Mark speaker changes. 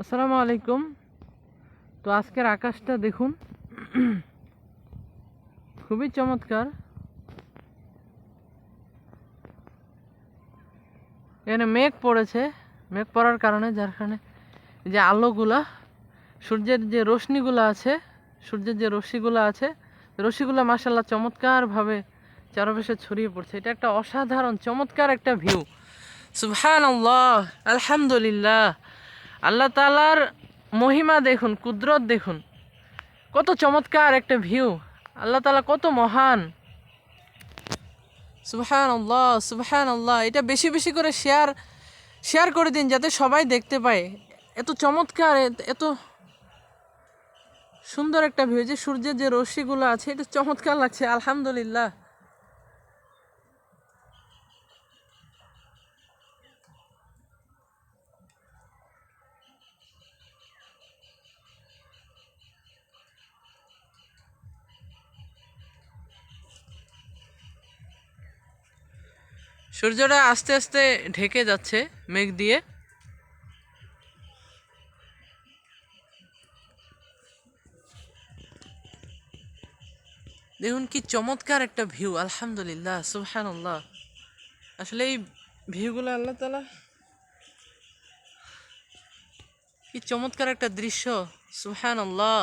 Speaker 1: আসসালামু আলাইকুম। তো আজকের আকাশটা দেখুন। খুবই চমৎকার। এখানে মেঘ পড়েছে। মেঘ পড়ার কারণে যার কারণে যে আলোগুলা, সূর্যের যে রশ্মিগুলো আছে, সূর্যের যে রশ্মিগুলো আছে, রশ্মিগুলো মাসাল্লাহ চমৎকারভাবে চারপাশে ছড়িয়ে পড়ছে। এটা একটা অসাধারণ, চমৎকার একটা ভিউ সুবহান আল্লাহ আলহামদুলিল্লাহ। আল্লাহ তালার মহিমা দেখুন, কুদরত দেখুন। কত চমৎকার একটা ভিউ আল্লাহ তালা কত মহান। সুবহান আল্লাহ সুবহান আল্লাহ এটা বেশি বেশি করে শেয়ার শেয়ার করে দিন যাতে সবাই দেখতে পায়। এত চমৎকার, এত- সুন্দর একটা ভিউ যে সূর্যের যে রশ্মিগুলো আছে, এটা চমৎকার লাগছে, আলহামদুলিল্লাহ। সূর্যটা আস্তে আস্তে ঢেকে যাচ্ছে মেঘ দিয়ে। দেখুন কি চমৎকার একটা ভিউ আলহামদুলিল্লাহ, সুবহানাল্লাহ। আসলে এই ভিউগুলো আল্লাহ তালা কি চমৎকার একটা দৃশ্য, সুবহানাল্লাহ।